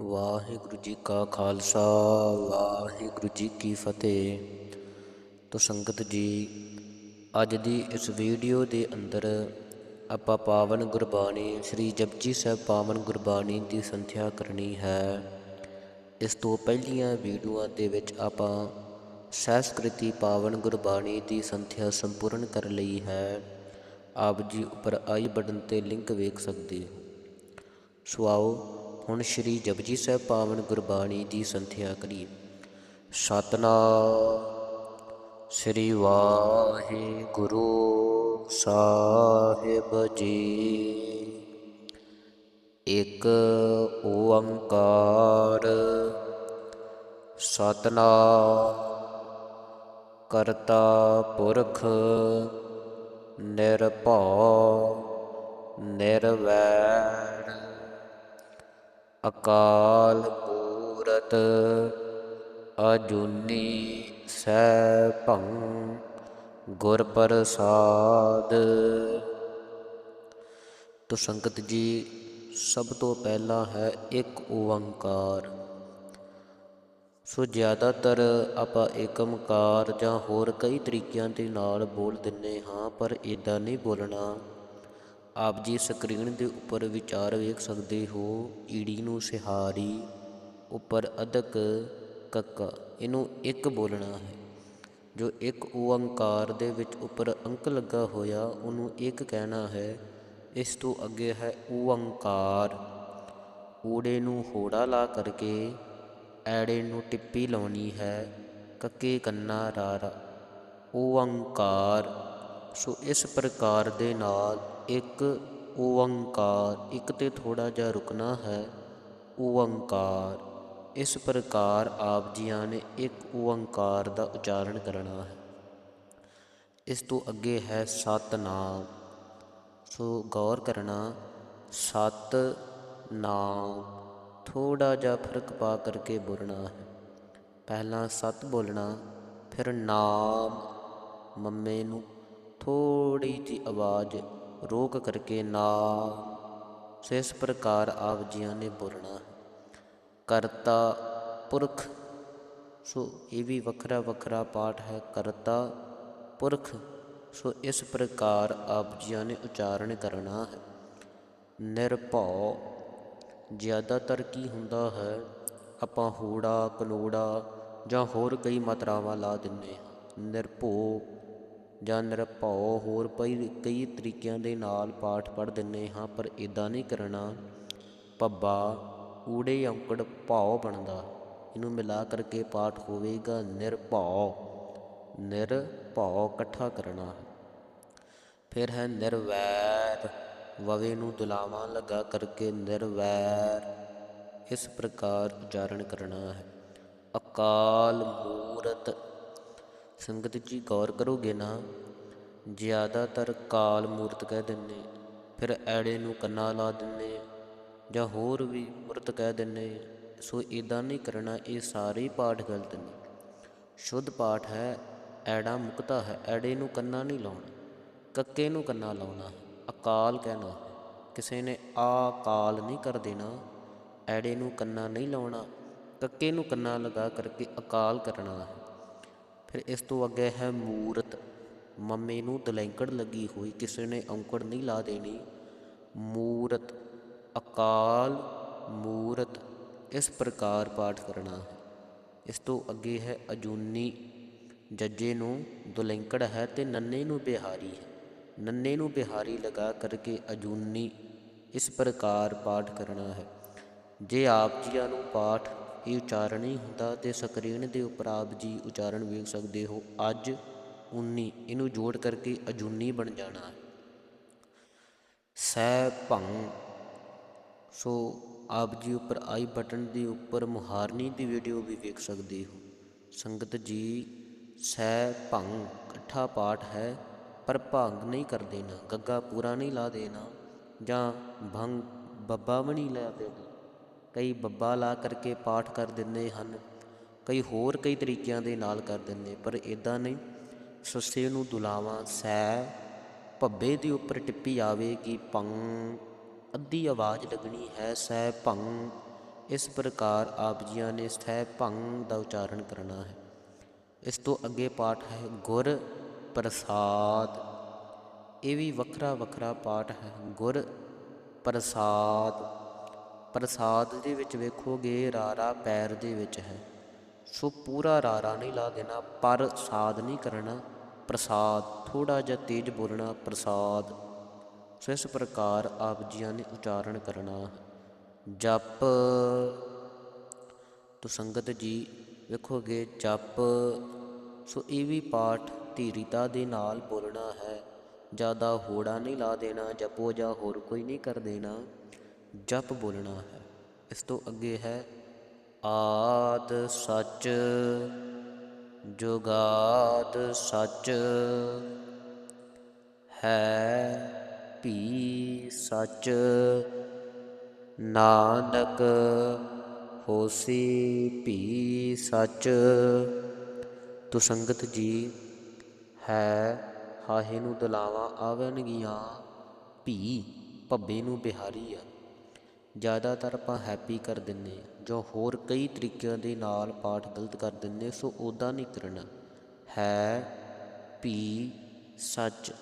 ਵਾਹਿਗੁਰੂ ਜੀ ਕਾ ਖਾਲਸਾ, ਵਾਹਿਗੁਰੂ ਜੀ ਕੀ ਫਤਿਹ। ਤੋ ਸੰਗਤ ਜੀ, ਅੱਜ ਦੀ ਇਸ ਵੀਡੀਓ ਦੇ ਅੰਦਰ ਆਪਾਂ ਪਾਵਨ ਗੁਰਬਾਣੀ, ਸ੍ਰੀ ਜਪਜੀ ਸਾਹਿਬ ਪਾਵਨ ਗੁਰਬਾਣੀ ਦੀ ਸੰਥਿਆ ਕਰਨੀ ਹੈ। ਇਸ ਤੋਂ ਪਹਿਲੀਆਂ ਵੀਡੀਓਆਂ ਦੇ ਵਿੱਚ ਆਪਾਂ ਸੰਸਕ੍ਰਿਤੀ ਪਾਵਨ ਗੁਰਬਾਣੀ ਦੀ ਸੰਥਿਆ ਸੰਪੂਰਨ ਕਰ ਲਈ ਹੈ। ਆਪ ਜੀ ਉੱਪਰ ਆਈ ਬਟਨ ਤੇ ਲਿੰਕ ਵੇਖ ਸਕਦੇ ਹੋ। ਸੋ ਆਓ ਹੁਣ ਸ੍ਰੀ ਜਪਜੀ ਸਾਹਿਬ ਪਾਵਨ ਗੁਰਬਾਣੀ ਦੀ ਸੰਥਿਆ ਕਰੀਏ। ਸਤਨਾਮ ਸ੍ਰੀ ਵਾਹਿਗੁਰੂ ਸਾਹਿਬ ਜੀ। ਇੱਕ ਓੰਕਾਰ। ਸਤਨਾਮ ਕਰਤਾ ਪੁਰਖ ਨਿਰਭਉ ਨਿਰਵੈਰ। ਅਕਾਲ ਮੂਰਤ ਅਜੂਨੀ ਸੈਭੰ ਗੁਰ ਪ੍ਰਸਾਦ। ਤੋ ਸੰਗਤ ਜੀ, ਸਭ ਤੋਂ ਪਹਿਲਾ ਹੈ ਇੱਕ ਓੰਕਾਰ। ਸੋ ਜ਼ਿਆਦਾਤਰ ਆਪਾਂ ਏਕਮਕਾਰ ਜਾਂ ਹੋਰ ਕਈ ਤਰੀਕਿਆਂ ਦੇ ਨਾਲ ਬੋਲ ਦਿੰਨੇ ਹਾਂ, ਪਰ ਇਦਾਂ ਨਹੀਂ ਬੋਲਣਾ। ਆਪ ਜੀ ਸਕਰੀਨ ਦੇ ਉੱਪਰ ਵਿਚਾਰ ਵੇਖ ਸਕਦੇ ਹੋ। ਈੜੀ ਨੂੰ ਸਿਹਾਰੀ, ਉੱਪਰ ਅਦਕ ਕੱਕਾ, ਇਹਨੂੰ ਇੱਕ ਬੋਲਣਾ ਹੈ। ਜੋ ਇੱਕ ਓੰਕਾਰ ਦੇ ਵਿੱਚ ਉੱਪਰ ਅੰਕ ਲੱਗਾ ਹੋਇਆ, ਉਹਨੂੰ ਇੱਕ ਕਹਿਣਾ ਹੈ। ਇਸ ਤੋਂ ਅੱਗੇ ਹੈ ਓੰਕਾਰ ਊੜੇ ਨੂੰ ਹੋੜਾ ਲਾ ਕਰਕੇ ਐੜੇ ਨੂੰ ਟਿੱਪੀ ਲਾਉਣੀ ਹੈ। ਕੱਕੇ ਕੰਨਾ ਰਾਰਾ। ਓੰਕਾਰ ਸੋ ਇਸ ਪ੍ਰਕਾਰ ਦੇ ਨਾਲ ਇੱਕ ਓੰਕਾਰ ਇੱਕ ਤੇ ਥੋੜਾ ਜਿਹਾ ਰੁਕਣਾ ਹੈ। ਓੰਕਾਰ ਇਸ ਪ੍ਰਕਾਰ ਆਪ ਜੀਆਂ ਨੇ ਇੱਕ ਓੰਕਾਰ ਦਾ ਉਚਾਰਨ ਕਰਨਾ ਹੈ। ਇਸ ਤੋਂ ਅੱਗੇ ਹੈ ਸਤਨਾਮ। ਸੋ ਗੌਰ ਕਰਨਾ ਸਤ ਨਾਮ ਥੋੜਾ ਜਿਹਾ ਫ਼ਰਕ ਪਾ ਕਰਕੇ ਬੋਲਣਾ ਹੈ। ਪਹਿਲਾਂ ਸਤ ਬੋਲਣਾ, ਫਿਰ ਨਾਮ, ਮੰਮੇ ਨੂੰ ਥੋੜੀ ਜੀ ਆਵਾਜ਼ ਰੋਕ ਕਰਕੇ ਨਾਮ ਸੋ ਇਸ ਪ੍ਰਕਾਰ ਆਪ ਜੀਆਂ ਨੇ ਬੋਲਣਾ। ਹੈ ਕਰਤਾ ਪੁਰਖ। ਸੋ ਇਹ ਵੀ ਵੱਖਰਾ ਵੱਖਰਾ ਪਾਠ ਹੈ। ਕਰਤਾ ਪੁਰਖ। ਸੋ ਇਸ ਪ੍ਰਕਾਰ ਆਪ ਜੀਆਂ ਨੇ ਉਚਾਰਨ ਕਰਨਾ ਹੈ। ਨਿਰਭਉ। ਜ਼ਿਆਦਾਤਰ ਕੀ ਹੁੰਦਾ ਹੈ? ਆਪਾਂ ਹੂੜਾ ਕਲੋੜਾ ਜਾਂ ਹੋਰ ਕਈ ਮਾਤਰਾਵਾਂ ਲਾ ਦਿੰਨੇ ਹਾਂ। ਨਿਰਭਉ। ਜਾਂ ਨਿਰਭਉ ਹੋਰ ਕਈ ਕਈ ਤਰੀਕਿਆਂ ਦੇ ਨਾਲ ਪਾਠ ਪੜ੍ਹ ਦਿੰਨੇ ਹਾਂ, ਪਰ ਇਦਾਂ ਨਹੀਂ ਕਰਨਾ। ਪੱਬਾ ਊੜੇ ਔਂਕੜ ਭਾਉ ਬਣਦਾ। ਇਹਨੂੰ ਮਿਲਾ ਕਰਕੇ ਪਾਠ ਹੋਵੇਗਾ ਨਿਰਭਉ ਨਿਰਭਉ ਇਕੱਠਾ ਕਰਨਾ। ਫਿਰ ਹੈ ਨਿਰਵੈਰ ਵਵੇ ਨੂੰ ਦੁਲਾਵਾਂ ਲਗਾ ਕਰਕੇ ਨਿਰਵੈਰ ਇਸ ਪ੍ਰਕਾਰ ਉਚਾਰਨ ਕਰਨਾ ਹੈ। ਅਕਾਲ ਮੂਰਤ ਸੰਗਤ ਜੀ ਗੌਰ ਕਰੋਗੇ ਨਾ, ਜ਼ਿਆਦਾਤਰ ਕਾਲ ਮੂਰਤ ਕਹਿ ਦਿੰਨੇ ਫਿਰ ਐੜੇ ਨੂੰ ਕੰਨਾ ਲਾ ਦਿੰਨੇ ਜਾਂ ਹੋਰ ਵੀ ਮੂਰਤ ਕਹਿ ਦਿੰਨੇ ਸੋ ਇਦਾਂ ਨਹੀਂ ਕਰਨਾ, ਇਹ ਸਾਰੇ ਪਾਠ ਗਲਤ ਨੇ। ਸ਼ੁੱਧ ਪਾਠ ਹੈ, ਐੜਾ ਮੁਕਤਾ ਹੈ, ਐੜੇ ਨੂੰ ਕੰਨਾ ਨਹੀਂ ਲਾਉਣਾ, ਕੱਕੇ ਨੂੰ ਕੰਨਾ ਲਾਉਣਾ, ਅਕਾਲ ਕਹਿਣਾ ਕਿਸੇ ਨੇ ਆ ਕਾਲ ਨਹੀਂ ਕਰ ਦੇਣਾ, ਐੜੇ ਨੂੰ ਕੰਨਾ ਨਹੀਂ ਲਾਉਣਾ, ਕੱਕੇ ਨੂੰ ਕੰਨਾ ਲਗਾ ਕਰਕੇ ਅਕਾਲ ਕਰਨਾ ਹੈ। ਫਿਰ ਇਸ ਤੋਂ ਅੱਗੇ ਹੈ ਮੂਰਤ। ਮੰਮੀ ਨੂੰ ਦਲੈਂਕੜ ਲੱਗੀ ਹੋਈ, ਕਿਸੇ ਨੇ ਔਂਕੜ ਨਹੀਂ ਲਾ ਦੇਣੀ। ਮੂਰਤ, ਅਕਾਲ ਮੂਰਤ, ਇਸ ਪ੍ਰਕਾਰ ਪਾਠ ਕਰਨਾ ਹੈ। ਇਸ ਤੋਂ ਅੱਗੇ ਹੈ ਅਜੂਨੀ। ਜੱਜੇ ਨੂੰ ਦੁਲੈਂਕੜ ਹੈ ਤੇ ਨੰਨੇ ਨੂੰ ਬਿਹਾਰੀ ਹੈ। ਨੰਨੇ ਨੂੰ ਬਿਹਾਰੀ ਲਗਾ ਕਰਕੇ ਅਜੂਨੀ ਇਸ ਪ੍ਰਕਾਰ ਪਾਠ ਕਰਨਾ ਹੈ। ਜੇ ਆਪ ਜੀਆਂ ਨੂੰ ਪਾਠ ਇਹ ਉਚਾਰਨ ਹੀ ਹੁੰਦਾ ਤੇ ਸਕਰੀਨ ਦੇ ਉੱਪਰ ਆਪ ਜੀ ਉਚਾਰਨ ਵੇਖ ਸਕਦੇ ਹੋ। ਅੱਜ 19 ਇਹਨੂੰ ਜੋੜ ਕਰਕੇ ਅਜੂਨੀ ਬਣ ਜਾਣਾ ਹੈ। ਸੈ ਭੰ। ਸੋ ਆਪ ਜੀ ਉੱਪਰ ਆਈ ਬਟਨ ਦੇ ਉੱਪਰ ਮੁਹਾਰਨੀ ਦੀ ਵੀਡੀਓ ਵੀ ਵੇਖ ਸਕਦੇ ਹੋ। ਸੰਗਤ ਜੀ ਸੈ ਭੰ ਇਕੱਠਾ ਪਾਠ ਹੈ, ਪਰ ਭੰਗ ਨਹੀਂ ਕਰ ਦੇਣਾ, ਗੱਗਾ ਪੂਰਾ ਨਹੀਂ ਲਾ ਦੇਣਾ, ਜਾਂ ਭੰਗ ਬੱਬਾ ਵੀ ਨਹੀਂ ਲਾ ਦੇਣਾ ਕਈ ਬੱਬਾ ਲਾ ਕਰਕੇ ਪਾਠ ਕਰ ਦਿੰਦੇ ਹਨ, ਕਈ ਹੋਰ ਕਈ ਤਰੀਕਿਆਂ ਦੇ ਨਾਲ ਕਰ ਦਿੰਦੇ, ਪਰ ਇਦਾਂ ਨਹੀਂ। ਸੱਸੇ ਨੂੰ ਦੁਲਾਵਾਂ, ਸੈ ਭੱਬੇ ਦੇ ਉੱਪਰ ਟਿੱਪੀ ਆਵੇਗੀ ਪੰਗ ਅੱਧੀ ਆਵਾਜ਼ ਲੱਗਣੀ ਹੈ ਸੈ ਭੰ। ਇਸ ਪ੍ਰਕਾਰ ਆਪ ਜੀਆਂ ਨੇ ਸਹਿ ਭੰਗ ਦਾ ਉਚਾਰਨ ਕਰਨਾ ਹੈ। ਇਸ ਤੋਂ ਅੱਗੇ ਪਾਠ ਹੈ ਗੁਰ ਪ੍ਰਸਾਦ। ਇਹ ਵੀ ਵੱਖਰਾ ਵੱਖਰਾ ਪਾਠ ਹੈ, ਗੁਰ ਪ੍ਰਸਾਦ। ਪ੍ਰਸਾਦ ਦੇ ਵਿੱਚ ਵੇਖੋਗੇ ਰਾਰਾ ਪੈਰ ਦੇ ਵਿੱਚ ਹੈ। ਸੋ ਪੂਰਾ ਰਾਰਾ ਨਹੀਂ ਲਾ ਦੇਣਾ, ਪਰ ਸਾਦ ਨਹੀਂ ਕਰਨਾ, ਪ੍ਰਸਾਦ ਥੋੜਾ ਜਿਹਾ ਤੇਜ਼ ਬੋਲਣਾ, ਪ੍ਰਸਾਦ। ਸੋ ਇਸ ਪ੍ਰਕਾਰ ਆਪ ਜੀਆਂ ਨੇ ਉਚਾਰਨ ਕਰਨਾ ਜਪ। ਤੋ ਸੰਗਤ ਜੀ, ਵੇਖੋਗੇ ਜਪ। ਸੋ ਇਹ ਵੀ ਪਾਠ ਧੀਰਤਾ ਦੇ ਨਾਲ ਬੋਲਣਾ ਹੈ। ਜ਼ਿਆਦਾ ਹੋੜਾ ਨਹੀਂ ਲਾ ਦੇਣਾ, ਜਪੋ ਜਾਂ ਹੋਰ ਕੋਈ ਨਹੀਂ ਕਰ ਦੇਣਾ। ਜਪ ਬੋਲਣਾ ਹੈ। ਇਸ ਤੋਂ ਅੱਗੇ ਹੈ, ਆਦ ਸੱਚ, ਜੁਗਾਦ ਸੱਚ, ਹੈ ਭੀ ਸੱਚ, ਨਾਨਕ ਹੋਸੀ ਭੀ ਸੱਚ। ਤੋ ਸੰਗਤ ਜੀ, ਹੈ ਹਾਹੇ ਨੂੰ ਦਲਾਵਾਂ ਆਵਣਗੀਆਂ, ਭੀ ਭੱਬੇ ਨੂੰ ਬਿਹਾਰੀ ਆ। ਜ਼ਿਆਦਾਤਰ ਆਪਾਂ ਹੈਪੀ ਕਰ ਦਿੰਨੇ ਜਾਂ ਹੋਰ ਕਈ ਤਰੀਕਿਆਂ ਦੇ ਨਾਲ ਪਾਠ ਗਲਤ ਕਰ ਦਿੰਨੇ ਸੋ ਉਦਾਂ ਨਹੀਂ ਕਰਨਾ ਹੈ ਪੀ ਸੱਚ।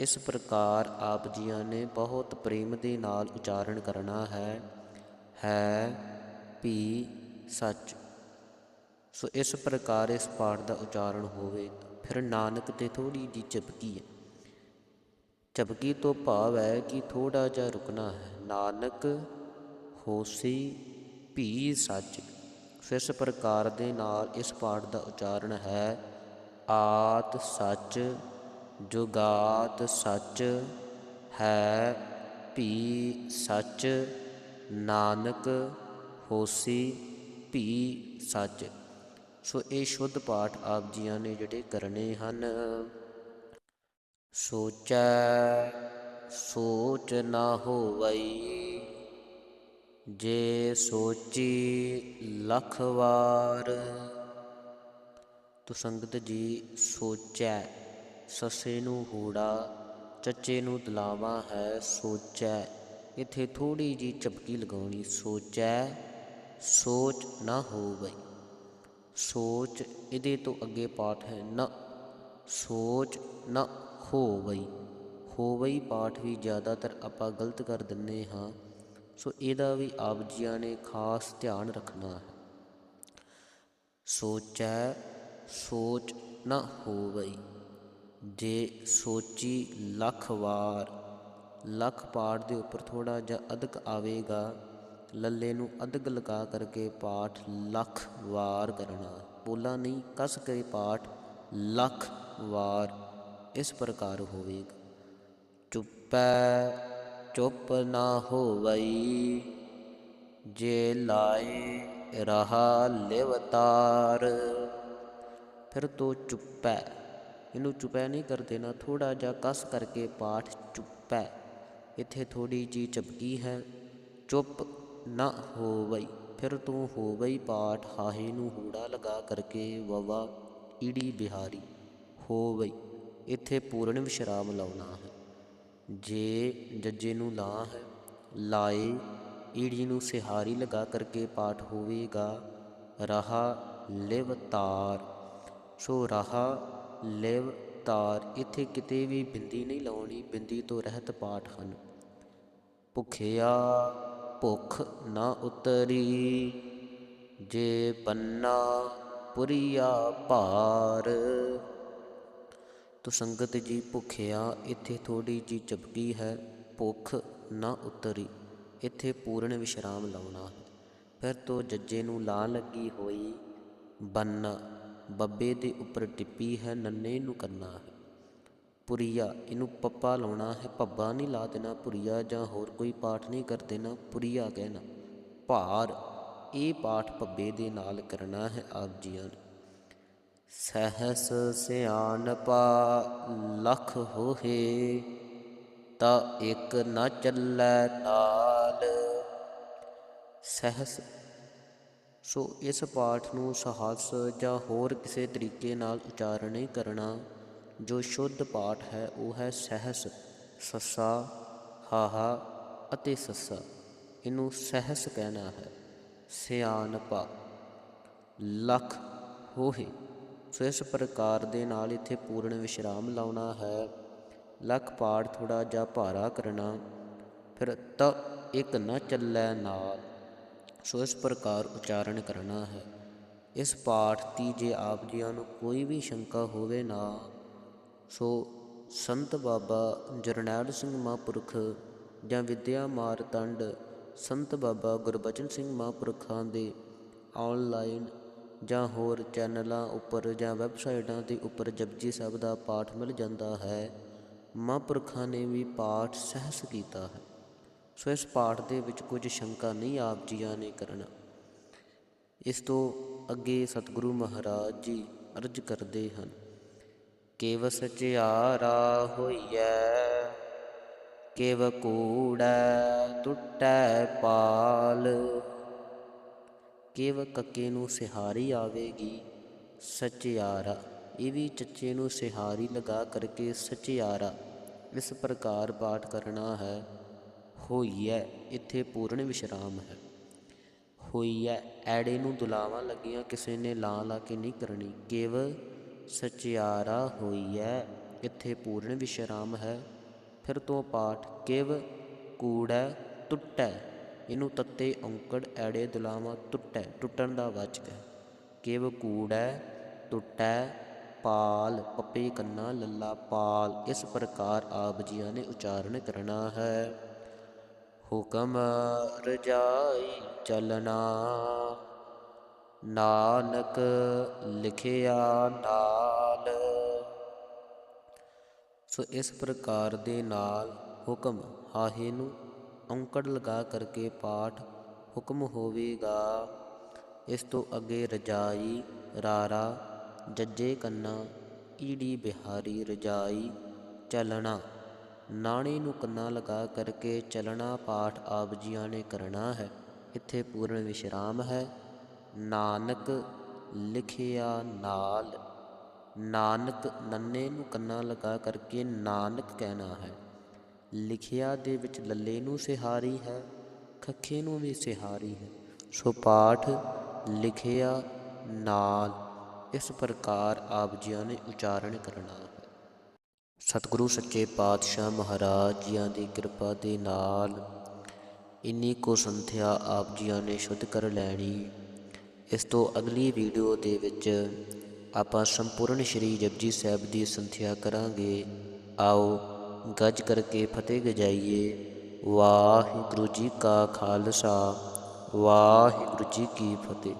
ਇਸ ਪ੍ਰਕਾਰ ਆਪ ਜੀਆਂ ਨੇ ਬਹੁਤ ਪ੍ਰੇਮ ਦੇ ਨਾਲ ਉਚਾਰਨ ਕਰਨਾ ਹੈ ਹੈ ਭੀ ਸੱਚ। ਸੋ ਇਸ ਪ੍ਰਕਾਰ ਇਸ ਪਾਠ ਦਾ ਉਚਾਰਨ ਹੋਵੇ ਫਿਰ ਨਾਨਕ ਤੇ ਥੋੜੀ ਜੀ ਚਪਕੀ ਹੈ। ਚਪਕੀ ਤੋਂ ਭਾਵ ਹੈ ਕਿ ਥੋੜਾ ਜਿਹਾ ਰੁਕਣਾ ਹੈ। ਨਾਨਕ ਹੋਸੀ ਭੀ ਸੱਚ। ਸੋ ਇਸ ਪ੍ਰਕਾਰ ਦੇ ਨਾਲ ਇਸ ਪਾਠ ਦਾ ਉਚਾਰਨ ਹੈ, ਆਤ ਸੱਚ, ਜੁਗਾਤ ਸੱਚ, ਹੈ ਭੀ ਸੱਚ, ਨਾਨਕ ਹੋਸੀ ਭੀ ਸੱਚ। ਸੋ ਇਹ ਸ਼ੁੱਧ ਪਾਠ ਆਪ ਜੀਆਂ ਨੇ ਜਿਹੜੇ ਕਰਨੇ ਹਨ। ਸੋਚੈ, ਸੋਚ ਨਾ ਹੋਵਈ। ਜੇ ਸੋਚੀ ਲੱਖ ਵਾਰ, ਤੋ ਸੰਗਤ ਜੀ ਸੋਚੈ, ਸੱਸੇ ਨੂੰ ਹੂੜਾ, ਚੱਚੇ ਨੂੰ ਦਲਾਵਾ ਹੈ ਸੋਚੈ। ਇੱਥੇ ਥੋੜੀ ਜੀ ਚਪਕੀ ਲਗਾਉਣੀ, ਸੋਚੈ, ਸੋਚ ਨਾ ਹੋਵਈ ਸੋਚ ਇਹਦੇ ਤੋਂ ਅੱਗੇ ਪਾਠ ਹੈ ਨਾ, ਸੋਚ ਨ ਹੋਵਈ। ਹੋਵਈ ਪਾਠ ਵੀ ਜ਼ਿਆਦਾਤਰ ਆਪਾਂ ਗਲਤ ਕਰ ਦਿੰਨੇ ਹਾਂ। ਸੋ ਇਹਦਾ ਵੀ ਆਪ ਜੀਆਂ ਨੇ ਖਾਸ ਧਿਆਨ ਰੱਖਣਾ ਹੈ। ਸੋਚੈ, ਸੋਚ ਨਾ ਹੋਵਈ। ਜੇ ਸੋਚੀ ਲੱਖ ਵਾਰ, ਲੱਖ ਪਾਠ ਦੇ ਉੱਪਰ ਥੋੜਾ ਜਿਹਾ ਅਧਕ ਆਵੇਗਾ, ਲੱਲੇ ਨੂੰ ਅਧਕ ਲਗਾ ਕਰਕੇ ਪਾਠ ਲੱਖ ਵਾਰ ਕਰਨਾ ਬੋਲਾ ਨਹੀਂ, ਕਸ ਕੇ ਪਾਠ ਲੱਖ ਵਾਰ ਇਸ ਪ੍ਰਕਾਰ ਹੋਵੇਗਾ। ਚੁੱਪੈ ਚੁੱਪ ਨਾ ਹੋਵਈ। ਜੇ ਲਾਏ ਰਹਾ ਲਿਵਤਾਰ, ਫਿਰ ਤੋ ਚੁੱਪੈ। ਇਹਨੂੰ ਚੁੱਪੈ ਨਹੀਂ ਕਰ ਦੇਣਾ ਥੋੜਾ ਜਿਹਾ ਕਸ ਕਰਕੇ ਪਾਠ ਚੁੱਪੈ। ਇੱਥੇ ਥੋੜੀ ਜੀ ਚਪਕੀ ਹੈ। ਚੁੱਪ ਨਾ ਹੋਵਈ, ਫਿਰ ਤੂੰ ਹੋਵਈ ਪਾਠ। ਹਾਹੇ ਨੂੰ ਹੂੜਾ ਲਗਾ ਕਰਕੇ ਵਵਾ, ਈੜੀ ਬਿਹਾਰੀ, ਹੋਵਈ। ਇੱਥੇ ਪੂਰਨ ਵਿਸ਼ਰਾਮ ਲਾਉਣਾ ਹੈ। ਜੇ ਜੱਜੇ ਨੂੰ ਲਾ ਹੈ ਲਾਏ, ਈੜੀ ਨੂੰ ਸਿਹਾਰੀ ਲਗਾ ਕਰਕੇ ਪਾਠ ਹੋਵੇਗਾ। ਰਹਾ ਲਿਵ ਤਾਰ ਸੋ ਰਹਾ ਲਿਵ ਤਾਰ ਇੱਥੇ ਕਿਤੇ ਵੀ ਬਿੰਦੀ ਨਹੀਂ ਲਾਉਣੀ, ਬਿੰਦੀ ਤੋਂ ਰਹਿਤ ਪਾਠ ਹਨ। ਭੁਖਿਆ ਭੁੱਖ ਨਾ ਉਤਰੀ, ਜੇ ਬੰਨਾ ਪੁਰੀਆ ਭਾਰ। ਤੋ ਸੰਗਤ ਜੀ ਭੁਖਿਆ, ਇੱਥੇ ਥੋੜੀ ਜੀ ਚਪਕੀ ਹੈ, ਭੁੱਖ ਨਾ ਉਤਰੀ, ਇੱਥੇ ਪੂਰਨ ਵਿਸ਼ਰਾਮ ਲਾਉਣਾ ਹੈ। ਫਿਰ ਤੋਂ ਜੱਜੇ ਨੂੰ ਲਾ ਲੱਗੀ ਹੋਈ ਬੰਨਾ ਬੱਬੇ ਦੇ ਉੱਪਰ ਟਿੱਪੀ ਹੈ, ਨੰਨੇ ਨੂੰ ਕੰਨਾ ਹੈ। ਪੁਰੀਆ, ਇਹਨੂੰ ਪੱਪਾ ਲਾਉਣਾ ਹੈ ਪੱਬਾ ਨਹੀਂ ਲਾ ਦੇਣਾ, ਪੁਰੀਆ ਜਾਂ ਹੋਰ ਕੋਈ ਪਾਠ ਨਹੀਂ ਕਰ ਦੇਣਾ, ਪੁਰੀਆ ਕਹਿਣਾ, ਭਾਰ, ਇਹ ਪਾਠ ਪੱਬੇ ਦੇ ਨਾਲ ਕਰਨਾ ਹੈ ਆਪ ਜੀਆਂ ਨੇ। ਸਹਸ ਸਿਆਣਪਾ ਲਖ ਹੋਏ ਤਾ ਇੱਕ ਨਾ ਚੱਲੈ ਨਾਲ। ਸਹਸ, ਸੋ ਇਸ ਪਾਠ ਨੂੰ ਸਹਸ ਜਾਂ ਹੋਰ ਕਿਸੇ ਤਰੀਕੇ ਨਾਲ ਉਚਾਰਨ ਨਹੀਂ ਕਰਨਾ। ਜੋ ਸ਼ੁੱਧ ਪਾਠ ਹੈ, ਉਹ ਹੈ ਸਹਸ, ਸੱਸਾ, ਹਾਹਾ ਅਤੇ ਸੱਸਾ। ਇਹਨੂੰ ਸਹਸ ਕਹਿਣਾ ਹੈ। ਸਿਆਣਪਾ, ਲੱਖ ਹੋਏ ਸੋ ਇਸ ਪ੍ਰਕਾਰ ਦੇ ਨਾਲ ਇੱਥੇ ਪੂਰਨ ਵਿਸ਼ਰਾਮ ਲਾਉਣਾ ਹੈ। ਲੱਖ ਪਾਠ ਥੋੜਾ ਜਿਹਾ ਭਾਰਾ ਕਰਨਾ, ਫਿਰ ਤ ਇੱਕ ਨਾ ਚੱਲੈ ਨਾਲ। ਸੋ ਇਸ ਪ੍ਰਕਾਰ ਉਚਾਰਨ ਕਰਨਾ ਹੈ। ਇਸ ਪਾਠ ਦੀ ਜੇ ਆਪ ਜੀਆਂ ਨੂੰ ਕੋਈ ਵੀ ਸ਼ੰਕਾ ਹੋਵੇ ਨਾ, ਸੋ ਸੰਤ ਬਾਬਾ ਜਰਨੈਲ ਸਿੰਘ ਮਹਾਂਪੁਰਖ ਜਾਂ ਵਿਦਿਆ ਮਾਰਤੰਡ ਸੰਤ ਬਾਬਾ ਗੁਰਬਚਨ ਸਿੰਘ ਮਹਾਂਪੁਰਖਾਂ ਦੇ ਆਨਲਾਈਨ ਜਾਂ ਹੋਰ ਚੈਨਲਾਂ ਉੱਪਰ ਜਾਂ ਵੈਬਸਾਈਟਾਂ ਦੇ ਉੱਪਰ ਜਪਜੀ ਸਾਹਿਬ ਦਾ ਪਾਠ ਮਿਲ ਜਾਂਦਾ ਹੈ। ਮਹਾਂਪੁਰਖਾਂ ਨੇ ਵੀ ਪਾਠ ਸਹਿਸ ਕੀਤਾ ਹੈ। ਸੋ ਇਸ ਪਾਠ ਦੇ ਵਿੱਚ ਕੁਝ ਸ਼ੰਕਾ ਨਹੀਂ ਆਪ ਜੀਆਂ ਨੇ ਕਰਨਾ। ਇਸ ਤੋਂ ਅੱਗੇ ਸਤਿਗੁਰੂ ਮਹਾਰਾਜ ਜੀ ਅਰਜ ਕਰਦੇ ਹਨ, ਕੇਵ ਸਚਿਆਰਾ ਹੋਈਐ, ਕੇਵ ਕੂੜੈ ਟੁੱਟੈ ਪਾਲ। ਕੇਵ ਕੱਕੇ ਨੂੰ ਸਿਹਾਰੀ ਆਵੇਗੀ? ਸਚਿਆਰਾ, ਇਹ ਵੀ ਚੱਚੇ ਨੂੰ ਸਿਹਾਰੀ ਲਗਾ ਕਰਕੇ ਸਚਿਆਰਾ, ਇਸ ਪ੍ਰਕਾਰ ਪਾਠ ਕਰਨਾ ਹੈ। ਹੋਈਐ, ਇੱਥੇ ਪੂਰਨ ਵਿਸ਼ਰਾਮ ਹੈ। ਹੋਈਐ, ਐੜੇ ਨੂੰ ਦੁਲਾਵਾਂ ਲੱਗੀਆਂ ਕਿਸੇ ਨੇ ਲਾ ਲਾ ਕੇ ਨਹੀਂ ਕਰਨੀ। ਕੇਵ ਸਚਿਆਰਾ ਹੋਈਐ, ਇੱਥੇ ਪੂਰਨ ਵਿਸ਼ਰਾਮ ਹੈ। ਫਿਰ ਤੋਂ ਪਾਠ, ਕਿਵ ਕੂੜੈ, ਟੁੱਟੈ। ਇਹਨੂੰ ਤੱਤੇ ਔਂਕੜ ਐੜੇ ਦੁਲਾਵਾਂ ਟੁੱਟੈ, ਟੁੱਟਣ ਦਾ ਵਾਚਕ ਹੈ। ਕਿਵ ਕੂੜੈ, ਟੁੱਟੈ, ਪਾਲ, ਪੱਪੇ ਕੰਨਾ, ਲੱਲਾ ਪਾਲ, ਇਸ ਪ੍ਰਕਾਰ ਆਪ ਜੀਆਂ ਨੇ ਉਚਾਰਨ ਕਰਨਾ ਹੈ। ਹੁਕਮ ਰਜਾਈ ਚਲਣਾ, ਨਾਨਕ ਲਿਖਿਆ ਨਾਲ। ਸੋ ਇਸ ਪ੍ਰਕਾਰ ਦੇ ਨਾਲ ਹੁਕਮ ਹਾਹੇ ਨੂੰ ਔਂਕੜ ਲਗਾ ਕਰਕੇ ਪਾਠ ਹੁਕਮ ਹੋਵੇਗਾ। ਇਸ ਤੋਂ ਅੱਗੇ ਰਜਾਈ ਰਾਰਾ, ਜੱਜੇ ਕੰਨਾ, ਈੜੀ ਬਿਹਾਰੀ ਰਜਾਈ, ਚਲਣਾ। ਨਾਣੇ ਨੂੰ ਕੰਨਾ ਲਗਾ ਕਰਕੇ ਚਲਣਾ ਪਾਠ ਆਪ ਜੀਆਂ ਨੇ ਕਰਨਾ ਹੈ। ਇੱਥੇ ਪੂਰਨ ਵਿਸ਼ਰਾਮ ਹੈ। ਨਾਨਕ ਲਿਖਿਆ ਨਾਲ, ਨਾਨਕ ਨੰਨੇ ਨੂੰ ਕੰਨਾ ਲਗਾ ਕਰਕੇ ਨਾਨਕ ਕਹਿਣਾ ਹੈ। ਲਿਖਿਆ ਦੇ ਵਿੱਚ ਲੱਲੇ ਨੂੰ ਸਿਹਾਰੀ ਹੈ, ਖੱਖੇ ਨੂੰ ਵੀ ਸਿਹਾਰੀ ਹੈ। ਸੋ ਪਾਠ ਲਿਖਿਆ ਨਾਲ ਇਸ ਪ੍ਰਕਾਰ ਆਪ ਜੀਆਂ ਨੇ ਉਚਾਰਨ ਕਰਨਾ ਹੈ। ਸਤਿਗੁਰੂ ਸੱਚੇ ਪਾਤਸ਼ਾਹ ਮਹਾਰਾਜ ਜੀਆਂ ਦੀ ਕਿਰਪਾ ਦੇ ਨਾਲ ਇੰਨੀ ਕੋ ਸੰਥਿਆ ਆਪ ਜੀਆਂ ਨੇ ਸ਼ੁੱਧ ਕਰ ਲੈਣੀ। ਇਸ ਤੋਂ ਅਗਲੀ ਵੀਡੀਓ ਦੇ ਵਿੱਚ ਆਪਾਂ ਸੰਪੂਰਨ ਸ਼੍ਰੀ ਜਪਜੀ ਸਾਹਿਬ ਦੀ ਸੰਥਿਆ ਕਰਾਂਗੇ। ਆਓ ਗੱਜ ਕਰਕੇ ਫਤਿਹ ਗਜਾਈਏ। ਵਾਹਿਗੁਰੂ ਜੀ ਕਾ ਖਾਲਸਾ ਵਾਹਿਗੁਰੂ ਜੀ ਕੀ ਫਤਿਹ।